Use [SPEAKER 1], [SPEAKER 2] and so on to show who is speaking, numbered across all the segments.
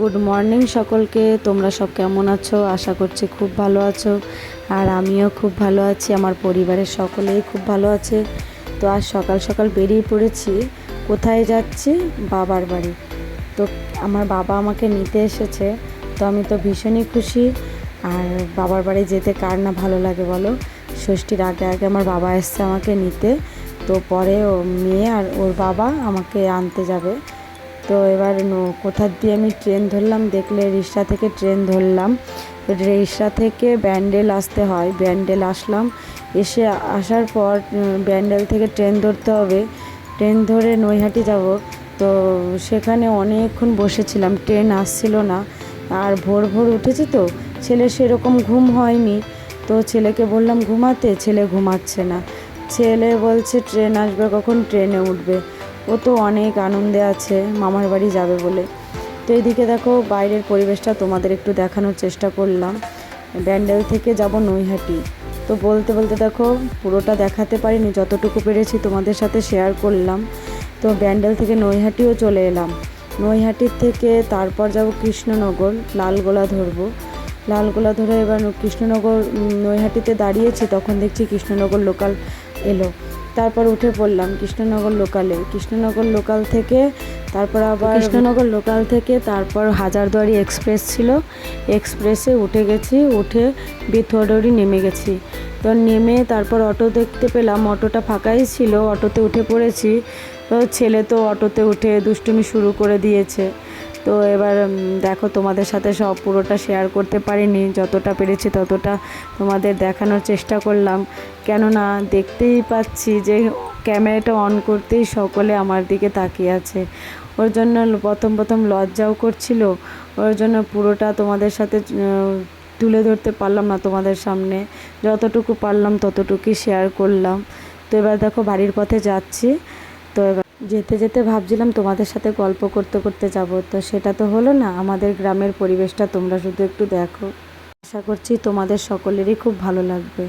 [SPEAKER 1] Good morning সকলকে, তোমরা সব কেমন আছো? আশা করছি খুব ভালো আছো। আর আমিও খুব ভালো আছি, আমার পরিবারের সকলেই খুব ভালো আছে। তো আজ সকাল সকাল বেরিয়ে পড়েছি, কোথায় যাচ্ছি? বাবার বাড়ি। তো আমার বাবা আমাকে নিতে এসেছে, তো আমি তো ভীষণই খুশি। আর বাবার বাড়ি যেতে কার না ভালো লাগে বলো? ষষ্ঠীর আগে আগে আমার বাবা এসছে আমাকে নিতে, তো পরে ও মেয়ে আর ওর বাবা আমাকে আনতে যাবে। তো এবার কোথার দিয়ে আমি ট্রেন ধরলাম? দেখলে রিক্সা থেকে ট্রেন ধরলাম। রিক্সা থেকে ব্যান্ডেল আসতে হয়। ব্যান্ডেল আসলাম। এসে আসার পর ব্যান্ডেল থেকে ট্রেন ধরতে হবে। ট্রেন ধরে নৈহাটি যাব। তো সেখানে অনেকক্ষণ বসেছিলাম। ট্রেন আসছিল না। আর ভোর ভোর উঠেছি তো। ছেলে সেরকম ঘুম হয়নি। তো ছেলেকে বললাম, ঘুমাতে? ছেলে ঘুমাচ্ছে না। ছেলে বলছে, ট্রেন আসবে কখন? ট্রেনে উঠবে। ও তো অনেক আনন্দে আছে, মামার বাড়ি যাবে বলে। তো এদিকে দেখো, বাইরের পরিবেশটা তোমাদের একটু দেখানোর চেষ্টা করলাম। ব্যান্ডেল থেকে যাব নৈহাটি। তো বলতে বলতে দেখো, পুরোটা দেখাতে পারিনি, যতটুকু পেরেছি তোমাদের সাথে শেয়ার করলাম। তো ব্যান্ডেল থেকে নৈহাটিও চলে এলাম। নৈহাটির থেকে তারপর যাব কৃষ্ণনগর, লালগোলা ধরবো। লালগোলা ধরে এবার কৃষ্ণনগর নৈহাটিতে দাঁড়িয়েছি, তখন দেখছি কৃষ্ণনগর লোকাল এলো। তারপর উঠে পড়লাম কৃষ্ণনগর লোকালে। কৃষ্ণনগর লোকাল থেকে তারপর আবার কৃষ্ণনগর লোকাল থেকে তারপর হাজারদুয়ারি এক্সপ্রেস ছিল। এক্সপ্রেসে উঠে গেছি, উঠে বিথুয়াডরি নেমে গেছি। তো নেমে তারপর অটো দেখতে পেলাম, অটোটা ফাঁকাই ছিল, অটোতে উঠে পড়েছি। তো ছেলে তো অটোতে উঠে দুষ্টুমি শুরু করে দিয়েছে। তো এবার দেখো তোমাদের সাথে সব পুরোটা শেয়ার করতে পারিনি। যতটা পেরেছি ততটা তোমাদের দেখানোর চেষ্টা করলাম। কেননা দেখতেই পাচ্ছি যে ক্যামেরাটা অন করতেই সকলে আমার দিকে তাকিয়ে আছে। ওর জন্য প্রথম প্রথম লজ্জাও করছিল। ওর জন্য পুরোটা তোমাদের সাথে তুলে ধরতে পারলাম না তোমাদের সামনে। যতটুকু পারলাম ততটুকুই শেয়ার করলাম। তো এবার দেখো বাড়ির পথে যাচ্ছি। তো এবার যেতে যেতে ভাবছিলাম তোমাদের সাথে গল্প করতে করতে যাব, তো সেটা তো হলো না, আমাদের গ্রামের পরিবেশটা তোমরা শুধু একটু দেখো। আশা করছি তোমাদের সকলেরই খুব ভালো লাগবে।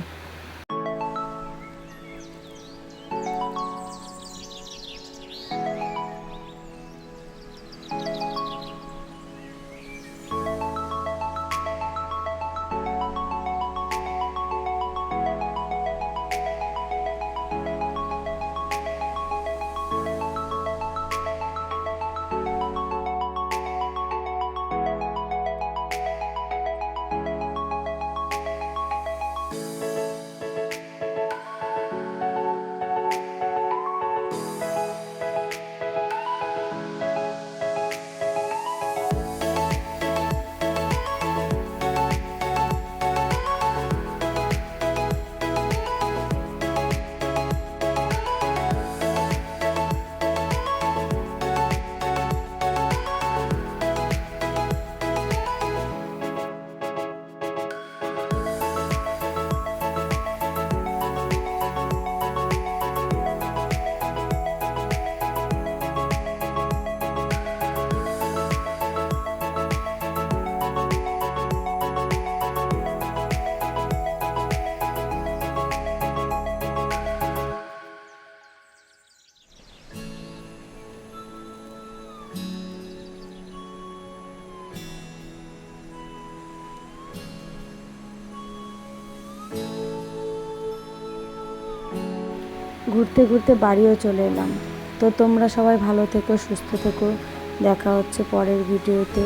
[SPEAKER 1] ঘুরতে ঘুরতে বাড়িও চলে এলাম। তো তোমরা সবাই ভালো থেকো, সুস্থ থেকো। দেখা হচ্ছে পরের ভিডিওতে।